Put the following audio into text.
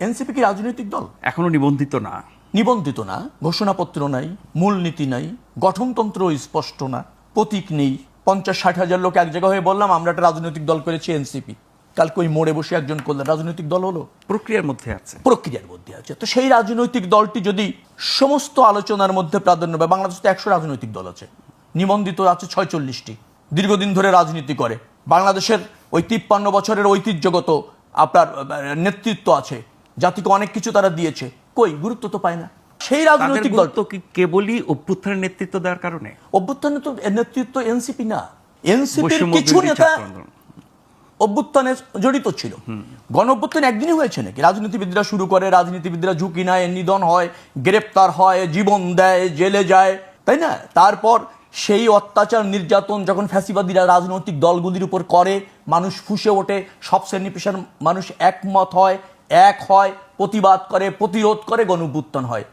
NCP কি রাজনৈতিক দল? এখনও নিবন্ধিত না। নিবন্ধিত না ঘোষণাপত্র নাই মূলনীতি নাই গঠনতন্ত্র স্পষ্ট না প্রতীক নেই। পঞ্চাশ ষাট হাজার লোক এক জায়গা হয়ে বললাম আমরা একটা রাজনৈতিক দল করেছি এনসিপি। কালকে ওই মোড়ে বসে একজন করলেন রাজনৈতিক দল হলো। প্রক্রিয়ার মধ্যে আছে। প্রক্রিয়ার মধ্যে আছে। তো সেই রাজনৈতিক দলটি যদি সমস্ত আলোচনার মধ্যে প্রাধান্য পায় বাংলাদেশে তো একশো রাজনৈতিক দল আছে। নিবন্ধিত আছে ছয়চল্লিশটি। দীর্ঘদিন ধরে রাজনীতি করে। বাংলাদেশের ওই তিপ্পান্ন বছরের ঐতিহ্যগত আপনার নেতৃত্ব আছে। জাতিকে অনেক কিছু তারা দিয়েছে। কই? গুরুত্ব তো পায় না। সেই রাজনৈতিক দল গুরুত্ব কি কেবলই অভ্যুত্থানের নেতৃত্ব দেওয়ার কারণে? অভ্যুত্থানে তো নেতৃত্ব এনসিপি না। এনসিপির কিছু নেতা অভ্যুত্থানে জড়িত ছিল। গণ অভ্যুত্থান একদিনই হয়েছে নাকি? রাজনীতিবিদরা শুরু করে রাজনীতিবিদরা ঝুঁকি নেয় নিধন হয় গ্রেপ্তার হয় জীবন দেয় জেলে যায়। তাই না? তারপর সেই অত্যাচার নির্যাতন যখন ফ্যাসিবাদীরা রাজনৈতিক দলগুলির উপর করে মানুষ ফুসে ওঠে সব শ্রেণি পেশার মানুষ একমত হয় এক হয় প্রতিবাদ করে প্রতিরোধ করে গণ হয়।